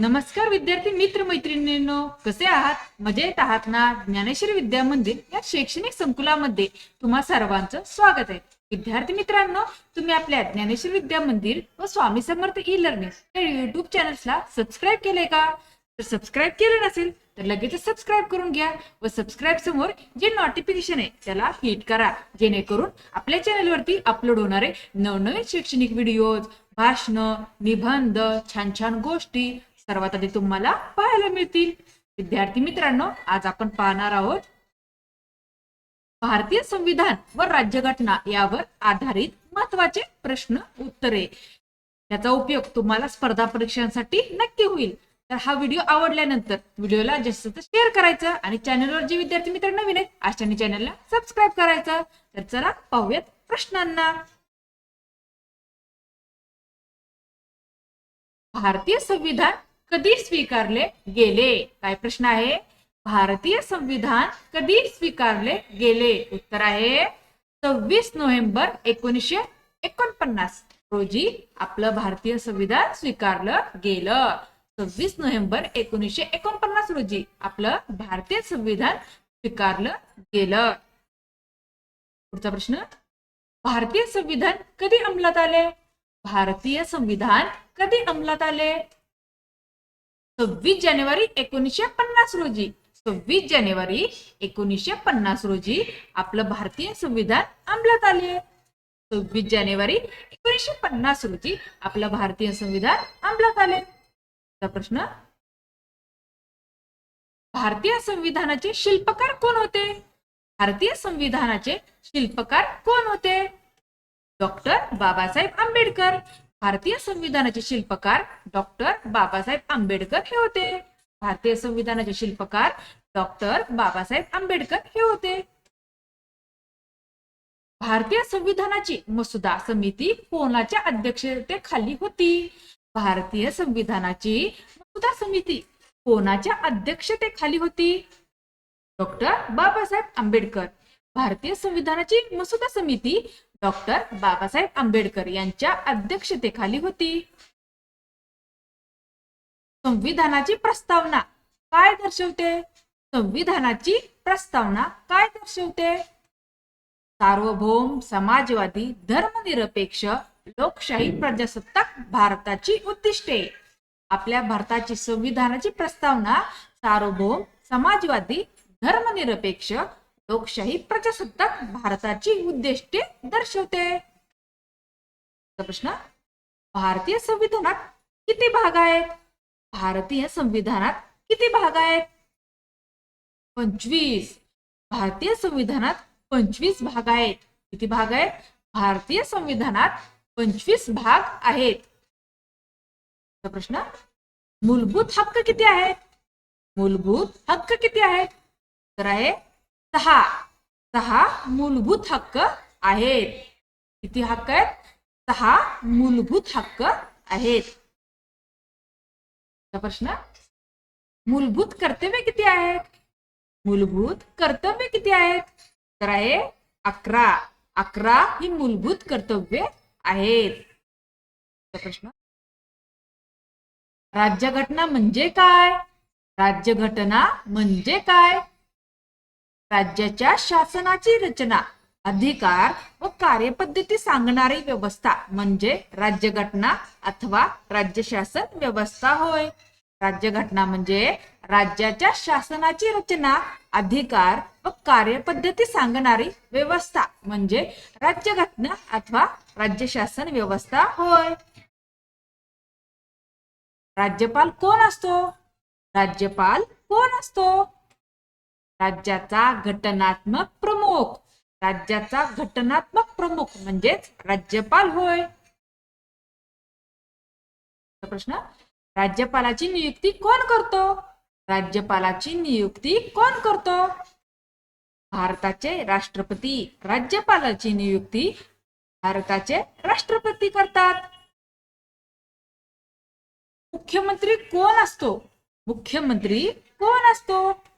नमस्कार विद्यार्थी मित्र मैत्रिणींनो कसे आहात? मजेत आहात ना? ज्ञानेश्वरी विद्या मंदिर या शैक्षणिक संकुलामध्ये तुम्हा सर्वांचं स्वागत आहे. विद्यार्थी मित्रांनो तुम्ही आपल्या ज्ञानेश्वरी विद्या मंदिर व स्वामी समर्थ ई लर्निंग या युट्यूब चॅनल्सला सबस्क्राईब केले का? तर सबस्क्राईब केले नसेल तर लगेच सबस्क्राईब करून घ्या व सबस्क्राईब समोर जे नोटिफिकेशन आहे त्याला हिट करा. जेणेकरून आपल्या चॅनलवरती अपलोड होणारे नवनवीन शैक्षणिक व्हिडिओज भाषण निबंध छान छान गोष्टी सर्वात आधी तुम्हाला पाहायला मिळतील. विद्यार्थी मित्रांनो आज आपण पाहणार आहोत भारतीय संविधान व राज्यघटना यावर आधारित महत्त्वाचे प्रश्न उत्तरे. याचा उपयोग तुम्हाला स्पर्धा परीक्षांसाठी नक्की होईल. तर हा व्हिडिओ आवडल्यानंतर व्हिडिओला जास्त शेअर करायचा आणि चॅनलवर जे विद्यार्थी मित्र नवीन आहेत अशाने चॅनलला सबस्क्राईब करायचा. तर चला पाहूयात प्रश्नांना. भारतीय संविधान कधी स्वीकारले गेले? काय प्रश्न आहे? भारतीय संविधान कधी स्वीकारले गेले? उत्तर आहे सव्वीस नोव्हेंबर एकोणीसशे एकोणपन्नास. रोजी आपलं भारतीय संविधान स्वीकारलं गेलं. सव्वीस नोव्हेंबर एकोणीसशे एकोणपन्नास रोजी आपलं भारतीय संविधान स्वीकारलं गेलं. पुढचा प्रश्न. भारतीय संविधान कधी अंमलात आले? भारतीय संविधान कधी अंमलात आले? सव्वीस जानेवारी एकोणीसशे पन्नास रोजी. सव्वीस जानेवारी एकोणीसशे पन्नास रोजी आपलं भारतीय संविधान अंमलात आले. सव्वीस जानेवारी एकोणीसशे पन्नास रोजी आपलं भारतीय संविधान अंमलात आले. प्रश्न. भारतीय संविधानाचे शिल्पकार कोण होते? भारतीय संविधानाचे शिल्पकार कोण होते? डॉक्टर बाबासाहेब आंबेडकर. भारतीय संविधानाचे शिल्पकार डॉक्टर बाबासाहेब आंबेडकर हे होते. भारतीय संविधानाचे शिल्पकार डॉक्टर बाबासाहेब आंबेडकर हे होते. भारतीय संविधानाची मसुदा समिती कोणाच्या अध्यक्षतेखाली होती? भारतीय संविधानाची मसुदा समिती कोणाच्या अध्यक्षतेखाली होती? डॉक्टर बाबासाहेब आंबेडकर. भारतीय संविधानाची मसुदा समिती डॉक्टर बाबासाहेब आंबेडकर यांच्या अध्यक्षतेखाली होती. संविधानाची प्रस्तावना काय दर्शवते? संविधानाची प्रस्तावना काय दर्शवते? सार्वभौम समाजवादी धर्मनिरपेक्ष लोकशाही प्रजासत्ताक भारताची उद्दिष्टे. आपल्या भारताची संविधानाची प्रस्तावना सार्वभौम समाजवादी धर्मनिरपेक्ष लोकशाही प्रजासत्ताक भारताची उद्दिष्टे दर्शवते. प्रश्न भारतीय संविधानात किती भाग आहेत? भारतीय संविधानात किती भाग आहेत? पंचवीस. भारतीय संविधानात पंचवीस भाग आहेत. किती भाग आहेत? भारतीय संविधानात पंचवीस भाग आहेत. प्रश्न मूलभूत हक्क किती आहेत? मूलभूत हक्क किती आहेत? तर आहे सहा. सहा मूलभूत हक्क आहेत. किती हक्क आहेत? सहा मूलभूत हक्क आहेत. प्रश्न. मूलभूत कर्तव्य किती आहेत? मूलभूत कर्तव्य किती आहेत? तर आहे अकरा. अकरा ही मूलभूत कर्तव्य आहेत. प्रश्न. राज्यघटना म्हणजे काय? राज्यघटना म्हणजे काय? राज्याच्या शासनाची रचना अधिकार व कार्यपद्धती सांगणारी व्यवस्था म्हणजे राज्यघटना अथवा राज्यशासन व्यवस्था होय. राज्यघटना म्हणजे राज्याच्या शासनाची रचना अधिकार व कार्यपद्धती सांगणारी व्यवस्था म्हणजे राज्यघटना अथवा राज्य शासन व्यवस्था होय. राज्यपाल कोण असतो? राज्यपाल कोण असतो? राज्याचा घटनात्मक प्रमुख. राज्याचा घटनात्मक प्रमुख म्हणजेच राज्यपाल होय. प्रश्न. राज्यपालाची नियुक्ती कोण करतो? राज्यपालाची नियुक्ती कोण करतो? भारताचे राष्ट्रपती राज्यपालाची नियुक्ती भारताचे राष्ट्रपती करतात. मुख्यमंत्री कोण असतो? मुख्यमंत्री कोण असतो?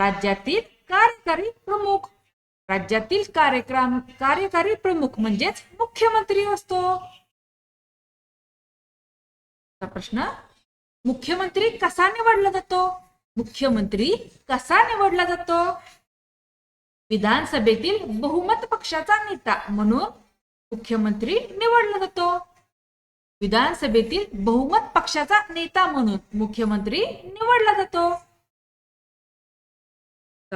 राज्यातील कार्यकारी प्रमुख. राज्यातील कार्यक्रम कार्यकारी प्रमुख म्हणजेच मुख्यमंत्री असतो. प्रश्न मुख्यमंत्री कसा निवडला जातो? मुख्यमंत्री कसा निवडला जातो? विधानसभेतील बहुमत पक्षाचा नेता म्हणून मुख्यमंत्री निवडला जातो. विधानसभेतील बहुमत पक्षाचा नेता म्हणून मुख्यमंत्री निवडला जातो.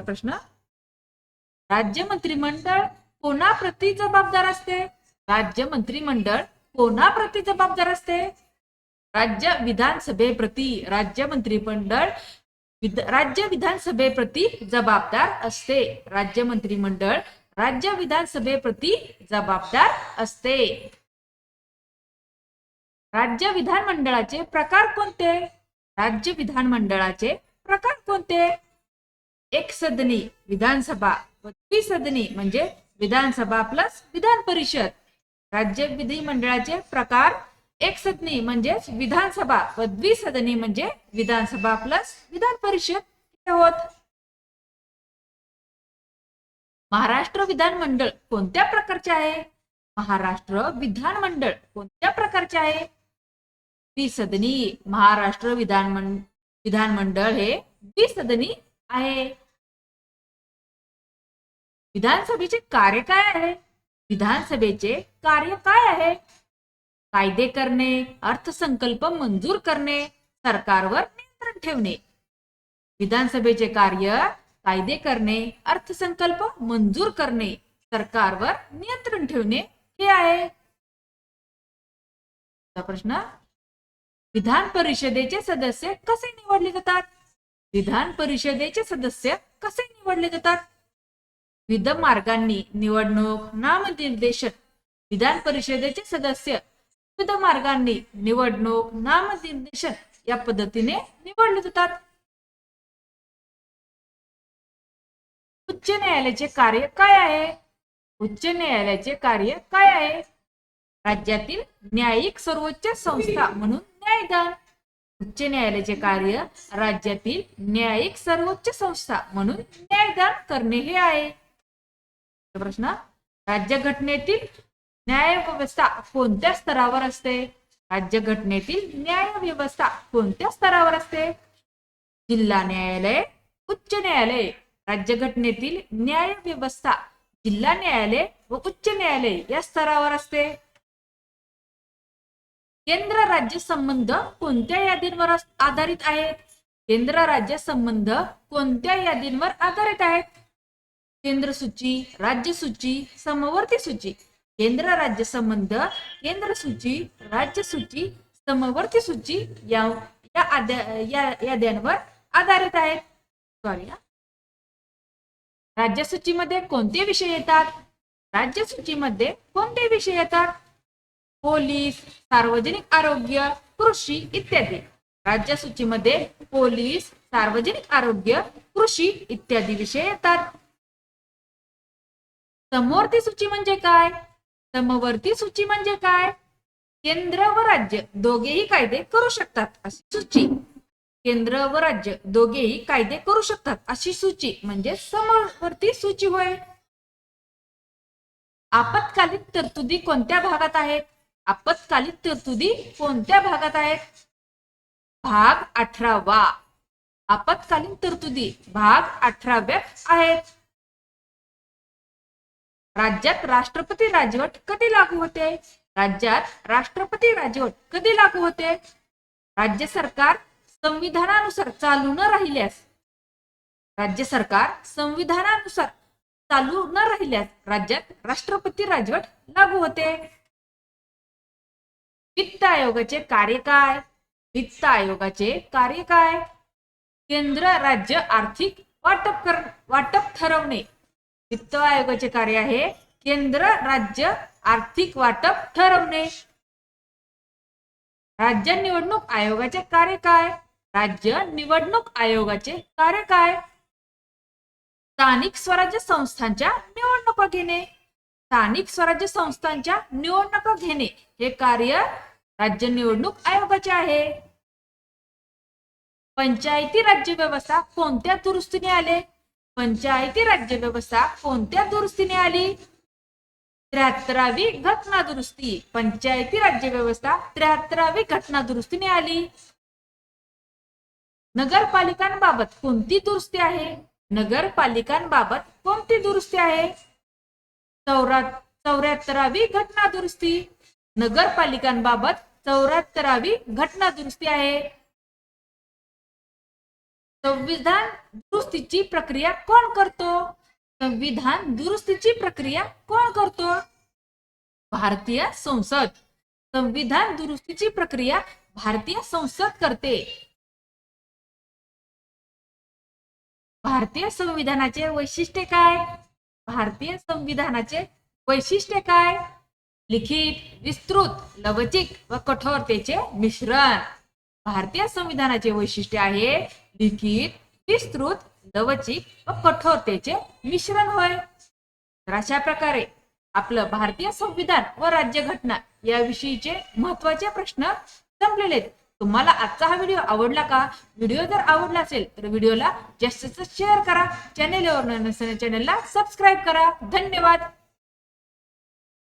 प्रश्न. राज्य मंत्रिमंडळ कोणाप्रती जबाबदार असते? राज्य मंत्रिमंडळ कोणाप्रती जबाबदार असते? राज्य विधानसभेप्रती राज्य मंत्रिमंडळ राज्य विधानसभेप्रती जबाबदार असते. राज्य मंत्रिमंडळ राज्य विधानसभेप्रती जबाबदार असते. राज्य विधानमंडळाचे प्रकार कोणते? राज्य विधानमंडळाचे प्रकार कोणते? एक सदनी विधानसभा. व द्विसदनी म्हणजे विधानसभा प्लस विधान परिषद. राज्य विधिमंडळाचे प्रकार एक सदनी म्हणजेच विधानसभा व द्विसदनी म्हणजे विधानसभा प्लस विधान परिषद. होत महाराष्ट्र विधानमंडळ कोणत्या प्रकारचे आहे? महाराष्ट्र विधानमंडळ कोणत्या प्रकारचे आहे? द्विसदनी महाराष्ट्र विधान विधानमंडळ हे द्विसदनी आहे. विधानसभेचे कार्य काय आहे? विधानसभेचे कार्य काय आहे? कायदे करणे अर्थसंकल्प मंजूर करणे सरकारवर नियंत्रण ठेवणे. विधानसभेचे कार्य कायदे करणे अर्थसंकल्प मंजूर करणे सरकारवर नियंत्रण ठेवणे हे आहे. प्रश्न. विधान परिषदेचे सदस्य कसे निवडले जातात? विधान परिषदेचे सदस्य कसे निवडले जातात? विविध मार्गांनी निवडणूक नामनिर्देशन विधान परिषदेचे सदस्य विविध मार्गांनी निवडणूक नामनिर्देशन या पद्धतीने निवडले जातात उच्च न्यायालयाचे कार्य काय आहे? उच्च न्यायालयाचे कार्य काय आहे? राज्यातील न्यायिक सर्वोच्च संस्था म्हणून न्यायदान. उच्च न्यायालयाचे कार्य राज्यातील न्यायिक सर्वोच्च संस्था म्हणून न्यायदान करणे हे आहे. प्रश्न. राज्यघटनेतील न्याय व्यवस्था कोणत्या स्तरावर असते? राज्यघटनेतील न्याय व्यवस्था कोणत्या स्तरावर असते? जिल्हा न्यायालय उच्च न्यायालय. राज्यघटनेतील न्याय व्यवस्था जिल्हा न्यायालय व उच्च न्यायालय या स्तरावर असते. केंद्र राज्य संबंध कोणत्या यादींवर आधारित आहेत? केंद्र राज्य संबंध कोणत्या यादींवर आधारित आहेत? केंद्र सूची राज्य सूची समवर्ती सूची. केंद्र राज्य संबंध केंद्र सूची राज्य सूची समवर्ती सूची या या या याद्यांवर आधारित आहेत. सॉरी राज्य सूचीमध्ये कोणते विषय येतात? राज्य सूचीमध्ये कोणते विषय येतात? पोलीस सार्वजनिक आरोग्य कृषी इत्यादी. राज्य सूचीमध्ये पोलीस सार्वजनिक आरोग्य कृषी इत्यादी विषय येतात. समवर्ती सूची म्हणजे काय? समवर्ती सूची म्हणजे काय? केंद्र व राज्य दोघेही कायदे करू शकतात अशी सूची. केंद्र व राज्य दोघेही कायदे करू शकतात अशी सूची म्हणजे समवर्ती सूची होय. आपत्कालीन तरतुदी कोणत्या भागात आहेत? आपत्कालीन तरतुदी कोणत्या भागात आहेत? भाग अठरावा. आपत्कालीन तरतुदी भाग अठराव्यात आहेत. राज्यात राष्ट्रपती राजवट कधी लागू होते? राज्यात राष्ट्रपती राजवट कधी लागू होते? राज्य सरकार संविधानानुसार चालू न राहिल्यास? राज्य सरकार संविधानानुसार चालू न राहिल्यास राज्यात राष्ट्रपती राजवट लागू होते? वित्त आयोगाचे कार्य काय? वित्त आयोगाचे कार्य काय? केंद्र राज्य आर्थिक वाटप कर वाटप ठरवणे वित्त आयोगाचे कार्य आहे. केंद्र राज्य आर्थिक वाटप ठरवणे. राज्य निवडणूक आयोगाचे कार्य काय? राज्य निवडणूक आयोगाचे कार्य काय? स्थानिक स्वराज्य संस्थांच्या निवडणुका घेणे. स्थानिक स्वराज्य संस्थांच्या निवडणुका घेणे हे कार्य राज्य निवडणूक आयोगाचे आहे. पंचायती राज्य व्यवस्था कोणत्या दुरुस्तीने आले? पंचायती राज्य व्यवस्था कोणत्या दुरुस्तीने आली? त्र्याहत्तरावी घटना दुरुस्ती. पंचायती राज्य व्यवस्था त्र्याहत्तरावी घटना दुरुस्तीने आली. नगरपालिकांबाबत कोणती दुरुस्ती आहे? नगरपालिकांबाबत कोणती दुरुस्ती आहे? चौरा चौऱ्याहत्तरावी घटना दुरुस्ती. नगरपालिकांबाबत चौऱ्याहत्तरावी घटना दुरुस्ती आहे. संविधान दुरुस्तीची प्रक्रिया कोण करतो? संविधान दुरुस्तीची प्रक्रिया कोण करतो? भारतीय संसद. संविधान दुरुस्तीची प्रक्रिया भारतीय संसद करते. भारतीय संविधानाचे वैशिष्ट्य काय? भारतीय संविधानाचे वैशिष्ट्य काय? लिखित विस्तृत लवचिक व कठोरतेचे मिश्रण. भारतीय संविधानाचे वैशिष्ट्य आहे लिखित विस्तृत लवचिक व कठोरतेचे मिश्रण होय. तर अशा प्रकारे आपलं भारतीय संविधान व राज्यघटना याविषयीचे महत्त्वाचे प्रश्न संपलेले आहेत. तुम्हाला आजचा हा व्हिडिओ आवडला का? व्हिडिओ जर आवडला असेल तर व्हिडिओला जास्तीत जास्त शेअर करा. चॅनेलवर नसेल चॅनेलला सबस्क्राईब करा. धन्यवाद.